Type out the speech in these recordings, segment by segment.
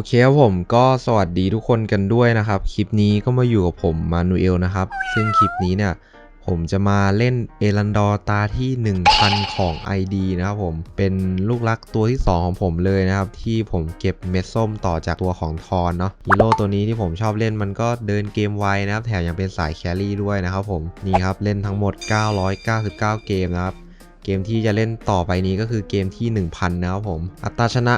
อเคครับผมก็สวัสดีทุกคนกันด้วยนะครับ คลิปนี้ก็มาอยู่กับผมมานูเอลนะครับ ซึ่งคลิปนี้เนี่ย ผมจะมาเล่นเอรันดอร์ตาที่ 1000 ของ ID นะครับผมเป็นลูกรักตัวที่ 2 ของผมเลยนะครับ ที่ผมเก็บเม็ดส้มต่อจากตัวของทอนเนาะฮีโร่ตัวนี้ที่ผมชอบเล่นมันก็เดินเกมไวนะครับ แถมยังเป็นสายแครี่ด้วยนะครับผมนี่ครับเล่นทั้งหมด 999 เกมนะครับ กมที่จะเล่นต่อไปนี้ก็คือเกมที่ 1000 นะครับผม อัตราชนะ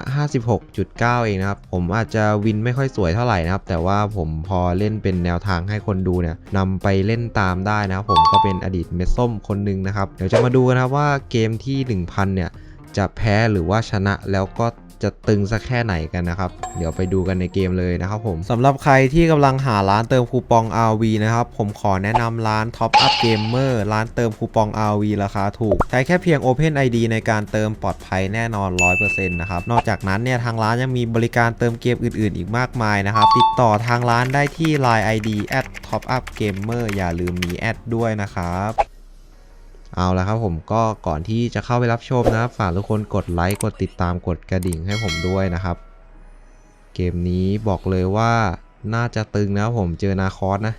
56.9 เองนะครับ ผมอาจจะวินไม่ค่อยสวยเท่าไหร่นะครับ แต่ว่าผมพอเล่นเป็นแนวทางให้คนดูเนี่ยนำไปเล่นตามได้นะครับผมก็เป็นอดีตเม็ดส้มคนหนึ่งนะครับ เดี๋ยวจะมาดูกันนะว่าเกมที่ 1000 เนี่ยจะแพ้หรือว่าชนะแล้วก็ จะตึงสักแค่ไหนกันนะครับ เดี๋ยวไปดูกันในเกมเลยนะครับผมสำหรับใครที่กำลังหาร้านเติมคูปอง RV นะครับ ผมขอแนะนำร้าน Top Up Gamer ร้านเติมคูปอง RV ราคาถูก ใช้แค่เพียง Open ID ในการเติมปลอดภัยแน่นอน 100%นะครับ นอกจากนั้นเนี่ยทางร้านยังมีบริการเติมเกมอื่น ๆ อีกมากมายนะครับ ติดต่อทางร้านได้ที่ Line ID Top Up Gamer อย่าลืมมีแอดด้วยนะครับ เอาละครับผมก็ก่อนที่จะเข้าไปรับชมนะครับ ฝากทุกคนกดไลค์กดติดตามกดกระดิ่งให้ผมด้วยนะครับ เกมนี้บอกเลยว่าน่าจะตึงนะครับผมเจอนาคอสนะ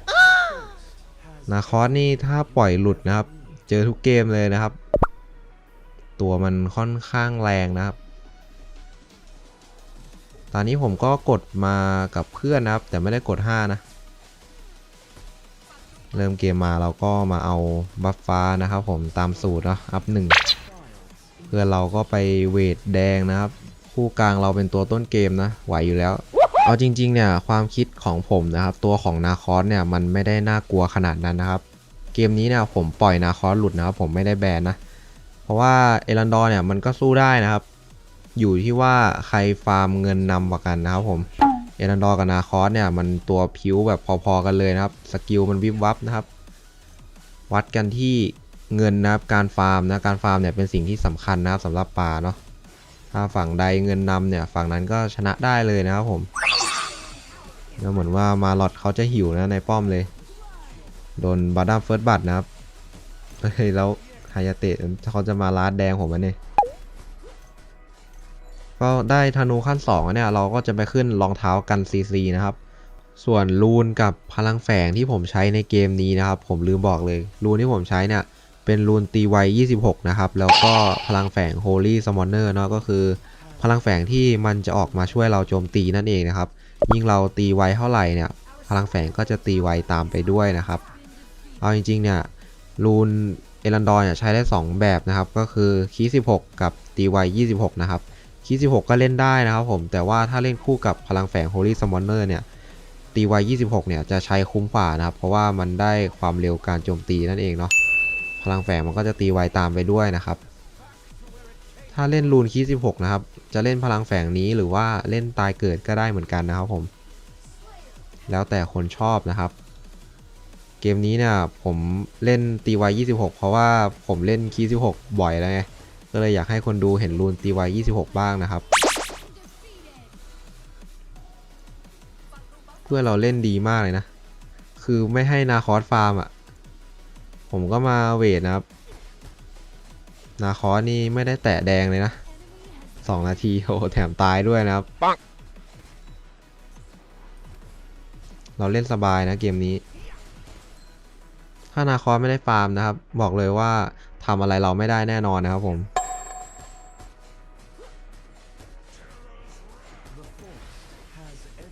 นาคอสนี่ถ้าปล่อยหลุดนะครับ เจอทุกเกมเลยนะครับ ตัวมันค่อนข้างแรงนะครับ ตอนนี้ผมก็กดมากับเพื่อนนะครับ แต่ไม่ได้กด 5 นะ เริ่มเกมมาเราก็มาเอาบัฟฟ้านะครับผมตามสูตรเนาะอัพหนึ่งเพื่อเราก็ไปเวทแดงนะครับ คู่กลางเราเป็นตัวต้นเกมนะ ไหวอยู่แล้ว เอาจริงๆเนี่ยความคิดของผมนะครับ ตัวของนาคอสเนี่ยมันไม่ได้น่ากลัวขนาดนั้นนะครับ เกมนี้เนี่ยผมปล่อยนาคอสหลุดนะครับผมไม่ได้แบนนะ เพราะว่าเอรันดอร์เนี่ยมันก็สู้ได้นะครับ อยู่ที่ว่าใครฟาร์มเงินนำกว่ากันนะครับผม เอรันดอร์กับนาคอสเนี่ยมันตัวผิวแบบพอๆกันเลยนะครับ สกิลมันวิบวับนะครับ วัดกันที่เงินนะครับการฟาร์มนะการฟาร์มเนี่ยเป็นสิ่งที่สำคัญนะครับสำหรับป่าเนาะถ้าฝั่งใดเงินนำเนี่ยฝั่งนั้นก็ชนะได้เลยนะครับผมแล้วเหมือนว่ามาลอดเขาจะหิวนะในป้อมเลย โดนบาดัมเฟิร์สบัตนะครับเฮ้ยแล้วไฮยาเตะเขาจะมาลาดแดงผมอันนี้ ก็ได้ธนูขั้น2เนี่ยเราก็จะไปขึ้นรองเท้ากัน CC นะครับ ส่วนรูนกับพลังแฝงที่ผมใช้ในเกมนี้นะครับ ผมลืมบอกเลยรูนที่ผมใช้เนี่ยเป็นรูนตีไว26 นะครับ แล้วก็พลังแฝง Holy Summoner เนาะก็คือ พลังแฝงที่มันจะออกมาช่วยเราโจมตีนั่นเองนะครับ ยิ่งเราตีไวเท่าไหร่เนี่ย พลังแฝงก็จะตีไวตามไปด้วยนะครับ เอาจริงๆเนี่ยรูนเอรันดอร์เนี่ยใช้ได้ 2 แบบนะครับ ก็คือคี 16 กับตีไว26 นะครับ คีส16ก็เล่นได้นะครับผม แต่ว่าถ้าเล่นคู่กับพลังแฝง Holy Summoner เนี่ย ตีไว26เนี่ยจะใช้คุ้มกว่านะครับ เพราะว่ามันได้ความเร็วการโจมตีนั่นเองเนาะ พลังแฝงมันก็จะตีไวตามไปด้วยนะครับ ถ้าเล่นรูนคีส16นะครับ จะเล่นพลังแฝงนี้หรือว่าเล่นตายเกิดก็ได้เหมือนกันนะครับผม แล้วแต่คนชอบนะครับเกมนี้เนี่ยผมเล่นตีไว26 เพราะว่าผมเล่นคี16บ่อยแล้วไง ก็เลยอยากให้คนดูเห็นรูนตีไว26 บ้างนะครับ เพื่อเราเล่นดีมากเลยนะ คือไม่ให้นาคอสฟาร์มอะ ผมก็มาเวทนะครับ นาคอสนี่ไม่ได้แตะแดงเลยนะสองนาทีโอ้แถมตายด้วยนะครับ เราเล่นสบายนะเกมนี้ ถ้านาคอสไม่ได้ฟาร์มนะครับ บอกเลยว่าทำอะไรเราไม่ได้แน่นอนนะครับผม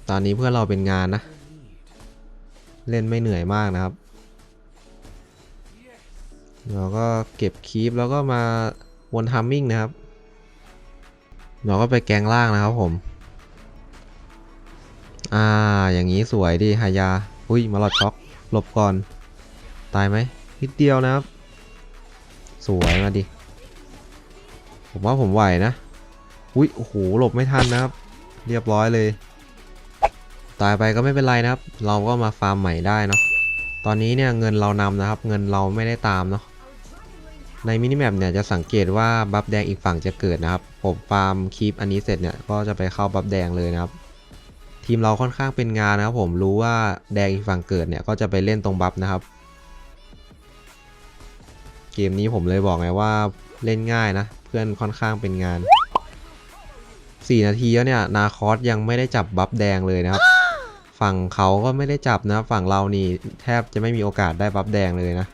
ตอนนี้เพื่อเราเป็นงานนะ เล่นไม่เหนื่อยมากนะครับ เราก็เก็บคีปแล้วก็มาวนทัมมิ่งนะครับ เราก็ไปแกงล่างนะครับผม อ่า อย่างนี้สวยดีฮายา อุ้ย มาหลอดช็อก หลบก่อน ตายไหมนิดเดียวนะครับ สวยมาดิ ผมว่าผมไหวนะ อุ้ย โอ้โห หลบไม่ทันนะครับ เรียบร้อยเลย ตายไปก็ไม่เป็นไรนะครับ เราก็มาฟาร์มใหม่ได้เนาะตอนนี้เนี่ยเงินเรานำนะครับ เงินเราไม่ได้ตามเนาะในมินิแมปเนี่ยจะสังเกตว่าบัฟแดงอีกฝั่งจะเกิดนะครับ ผมฟาร์มคีปอันนี้เสร็จเนี่ยก็จะไปเข้าบัฟแดงเลยนะครับ ทีมเราค่อนข้างเป็นงานนะครับ ผมรู้ว่าแดงอีกฝั่งเกิดเนี่ยก็จะไปเล่นตรงบัฟนะครับ เกมนี้ผมเลยบอกไงว่าเล่นง่ายนะ เพื่อนค่อนข้างเป็นงาน 4 นาทีแล้วเนี่ยนาคอสยังไม่ได้จับบัฟแดงเลยนะครับ ฝั่งเขาก็ไม่ได้จับนะ ฝั่งเรานี่แทบจะไม่มีโอกาสได้บัฟแดงเลยนะ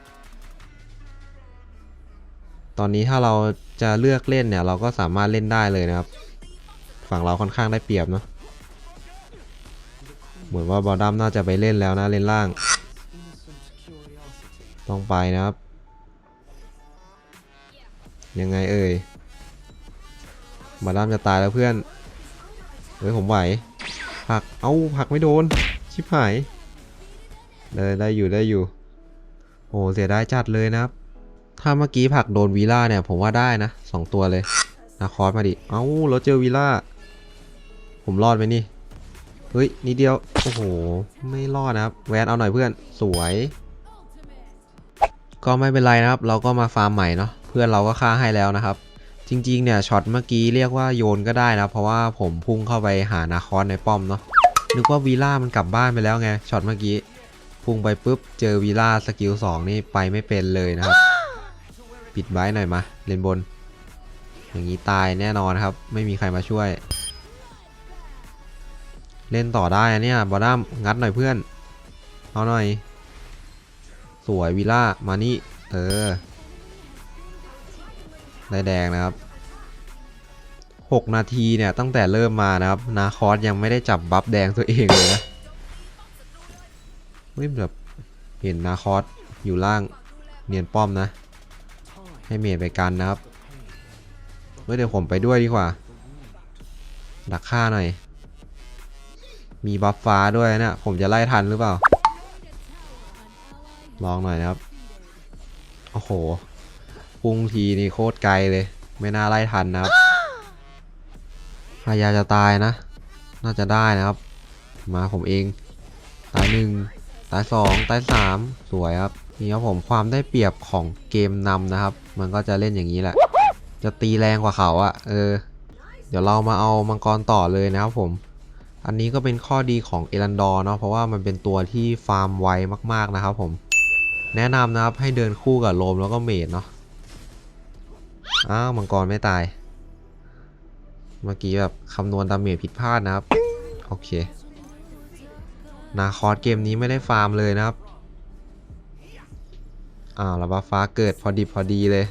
ตอนนี้ถ้าเราจะเลือกเล่นเนี่ย เราก็สามารถเล่นได้เลยนะครับ ฝั่งเราค่อนข้างได้เปรียบเนาะ เหมือนว่าบอลดัมน่าจะไปเล่นแล้วนะเล่นล่าง ต้องไปนะครับ ยังไงเอ่ยบอลดัมจะตายแล้วเพื่อนเฮ้ยผมไหว ผัก เอาผักไม่โดน ชิบหายได้ได้อยู่ได้อยู่ โอ้เสียดายจัดเลยนะครับ ถ้าเมื่อกี้ผักโดนวีล่าเนี่ย ผมว่าได้นะสองตัวเลยนาคอสมาดิ เอ้าเราเจอวีล่า ผมรอดไหมนี่ เฮ้ยนิดเดียว โอ้โห ไม่รอดนะครับ แวนเอาหน่อยเพื่อน สวย ก็ไม่เป็นไรนะครับ เราก็มาฟาร์มใหม่เนาะ เพื่อนเราก็ฆ่าให้แล้วนะครับ จริงๆเนี่ยช็อตเมื่อกี้เรียกว่าโยนก็ได้นะ เพราะว่าผมพุ่งเข้าไปหานาคอสในป้อมเนาะนึกว่าวีล่ามันกลับบ้านไปแล้วไงช็อตเมื่อกี้พุ่งไปปุ๊บเจอวีล่าสกิล2นี่ไปไม่เป็นเลยนะครับ ปิดไว้หน่อยมาเลนบน อย่างนี้ตายแน่นอนครับ ไม่มีใครมาช่วย เล่นต่อได้เนี่ยบอดัมงัดหน่อยเพื่อนเอาหน่อย สวยวิล่ามานี่เออ ได้แดงนะครับ 6 นาทีเนี่ยตั้งแต่เริ่มมานะครับ นาคอสยังไม่ได้จับบัฟแดงตัวเองเลยนะเฮ้ยแบบเห็นนาคอสอยู่ล่างเนียนป้อมนะ ให้เมดไปกันนะครับเมื่อเดี๋ยวผมไปด้วยดีกว่า ดักฆ่าหน่อย มีบัฟฟ้าด้วยนะ ผมจะไล่ทันหรือเปล่า ลองหน่อยนะครับ โอ้โห พุ่งทีนี่โคตรไกลเลย ไม่น่าไล่ทันนะครับพยายาจะตายนะ น่าจะได้นะครับ มาผมเอง ตายหนึ่งตายสองตายสามสวยครับนี่ครับผมความได้เปรียบของเกมนำนะครับ มันก็จะเล่นอย่างนี้แหละ จะตีแรงกว่าเขาอะเออ เดี๋ยวเรามาเอามังกรต่อเลยนะครับผม อันนี้ก็เป็นข้อดีของเอรันดอร์เนาะเพราะว่ามันเป็นตัวที่ฟาร์มไวมากๆนะครับผม แนะนำนะครับให้เดินคู่กับโลมแล้วก็เมดเนาะ อ้าวมังกรไม่ตาย เมื่อกี้แบบคำนวณดาเมจผิดพลาดนะครับ โอเค นาคอสเกมนี้ไม่ได้ฟาร์มเลยนะครับอ้าวแล้วบัฟฟ้าเกิดพอดีพอดีเลย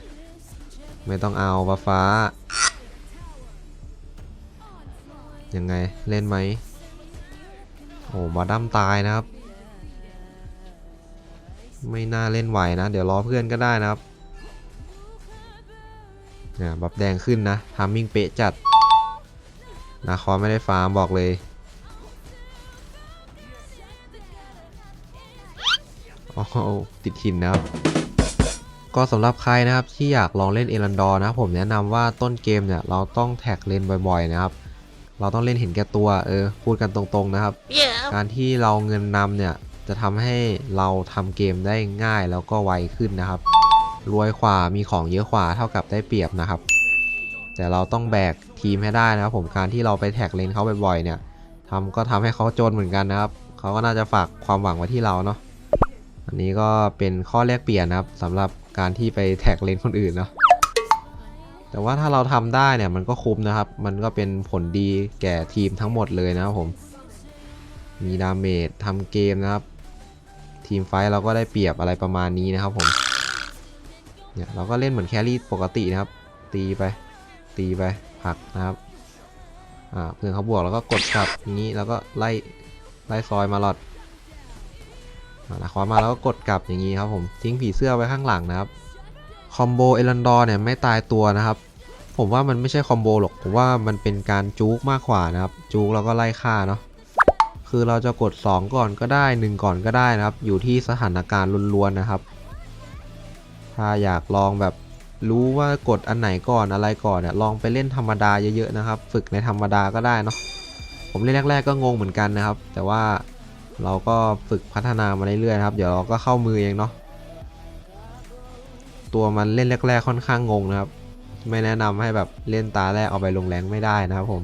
ไม่ต้องเอาบัฟฟ้า ยังไงเล่นไหมโอ้บาดัมตายนะครับ ไม่น่าเล่นไหวนะ เดี๋ยวรอเพื่อนก็ได้นะครับ เนี่ยบัฟแดงขึ้นนะทามมิ่งเป๊ะจัด นาคอไม่ได้ฟาร์มบอกเลยโอ้โหติดหินนะครับ ก็สำหรับใครนะครับที่อยากลองเล่นเอรันดอร์นะผมแนะนำว่าต้นเกมเนี่ยเราต้องแท็กเลนบ่อยๆนะครับ เราต้องเล่นเห็นแก่ตัวเออพูดกันตรงๆนะครับการที่เราเงินนำเนี่ยจะทำให้เราทำเกมได้ง่ายแล้วก็ไวขึ้นนะครับ รวยขวามีของเยอะขวาเท่ากับได้เปรียบนะครับ แต่เราต้องแบกทีมให้ได้นะครับผมการที่เราไปแท็กเลนเขาบ่อยๆเนี่ยทำก็ทำให้เขาจนเหมือนกันนะครับเขาก็น่าจะฝากความหวังไว้ที่เราเนาะอันนี้ก็เป็นข้อแลกเปลี่ยนนะครับสำหรับการที่ไปแท็กเลนคนอื่นเนาะแต่ว่าถ้าเราทำได้เนี่ยมันก็คุ้มนะครับ มันก็เป็นผลดีแก่ทีมทั้งหมดเลยนะครับผม มีดาเมจทำเกมนะครับ ทีมไฟท์เราก็ได้เปรียบอะไรประมาณนี้นะครับผม เนี่ยเราก็เล่นเหมือนแครี่ปกตินะครับ ตีไป ตีไปผักนะครับอ่าเพื่อนเขาบวกแล้วก็กดกลับอย่างนี้แล้วก็ไล่ไล่ซอยมาหลอดอ่าขวามาแล้วก็กดกลับอย่างนี้ครับผมทิ้งผีเสื้อไว้ข้างหลังนะครับคอมโบเอลันดอร์เนี่ยไม่ตายตัวนะครับ ผมว่ามันไม่ใช่คอมโบหรอกผมว่ามันเป็นการจู๊กมากกว่านะครับจู๊กแล้วก็ไล่ฆ่าเนาะคือเราจะกด 2 ก่อนก็ได้ 1 ก่อนก็ได้นะครับ อยู่ที่สถานการณ์ล้วนๆนะครับ ถ้าอยากลองแบบรู้ว่ากดอันไหนก่อนอะไรก่อนเนี่ยลองไปเล่นธรรมดาเยอะๆนะครับ ฝึกในธรรมดาก็ได้เนาะผมเล่นแรก ๆ ก็งงเหมือนกันนะครับ แต่ว่าเราก็ฝึกพัฒนามาเรื่อยๆครับ เดี๋ยวเราก็เข้ามือเองเนาะตัวมันเล่นแรกๆค่อนข้างงงนะครับ ไม่แนะนำให้แบบเล่นตาแรกเอาไปลงแรงไม่ได้นะครับผม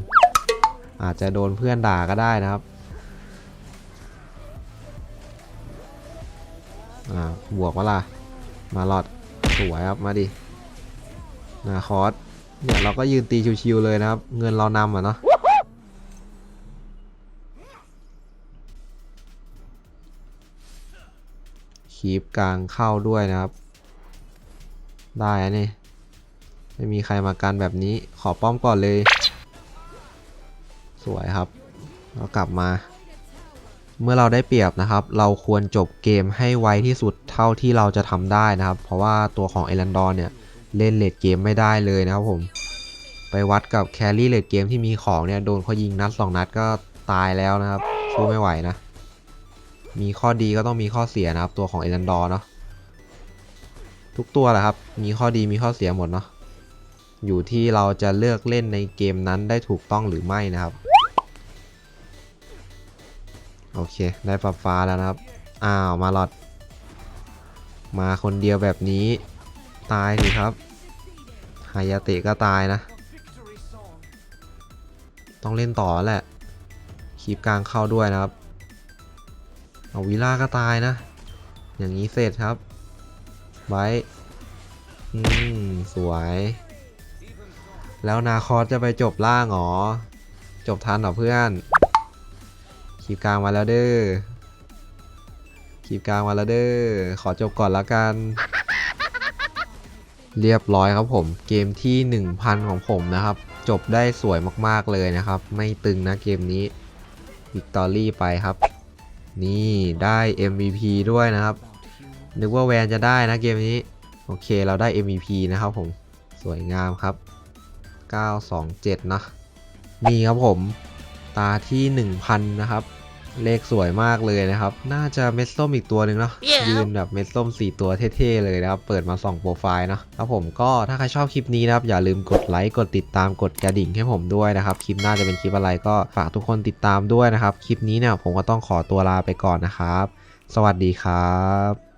อาจจะโดนเพื่อนด่าก็ได้นะครับอ่าบวกวะล่ะมาหลอด สวยครับมาดินาคอสเนี่ยเราก็ยืนตีชิวๆเลยนะครับ เงินเรานำอะเนาะคีบกลางเข้าด้วยนะครับ ได้นี่ไม่มีใครมาการแบบนี้ขอป้อมก่อนเลย สวยครับเรากลับมา เมื่อเราได้เปรียบนะครับ เราควรจบเกมให้ไวที่สุดเท่าที่เราจะทำได้นะครับ เพราะว่าตัวของเอรันดอร์เนี่ยเล่นเลดเกมไม่ได้เลยนะครับผม ไปวัดกับแครี่เลดเกมที่มีของเนี่ยโดนเขายิงนัดสองนัดก็ตายแล้วนะครับสู้ไม่ไหวนะ มีข้อดีก็ต้องมีข้อเสียนะครับ ตัวของเอรันดอร์เนาะทุกตัวแหละครับ มีข้อดีมีข้อเสียหมดเนาะอยู่ที่เราจะเลือกเล่นในเกมนั้นได้ถูกต้องหรือไม่นะครับ โอเค ได้ปรับฟ้าแล้วนะครับ อ้าว มาหลอด มาคนเดียวแบบนี้ ตายสิครับฮายาตะก็ตายนะ ต้องเล่นต่อแหละคีบกลางเข้าด้วยนะครับ เอาวิล่าก็ตายนะ อย่างนี้เสร็จครับไบร์ทอืม สวย แล้วนาคอสจะไปจบล่างเหรอ จบทันหรอเพื่อน คีบกลางมาแล้วเด้อคีบกลางมาแล้วเด้อขอจบก่อนละกัน เรียบร้อยครับผม เกมที่ 1000 ของผมนะครับ จบได้สวยมากๆเลยนะครับ ไม่ตึงนะเกมนี้วิกตอรี่ไปครับ นี่ได้ MVP ด้วยนะครับ นึกว่าแวนจะได้นะเกมนี้ โอเคเราได้ MVP นะครับผม สวยงามครับ 927 นะ นี่ครับผม ตาที่ 1000 นะครับ เลขสวยมากเลยนะครับ น่าจะเม็ดส้มอีกตัวหนึ่งเนาะ Yeah. ยืนแบบเม็ดส้ม 4 ตัวเท่ๆเลยนะครับ เปิดมา 2 โปรไฟล์เนาะครับผมก็ถ้าใครชอบคลิปนี้นะครับ อย่าลืมกดไลค์ กดติดตาม กดกระดิ่งให้ผมด้วยนะครับ คลิปหน้าจะเป็นคลิปอะไรก็ฝากทุกคนติดตามด้วยนะครับ คลิปนี้เนี่ยผมก็ต้องขอตัวลาไปก่อนนะครับ สวัสดีครับ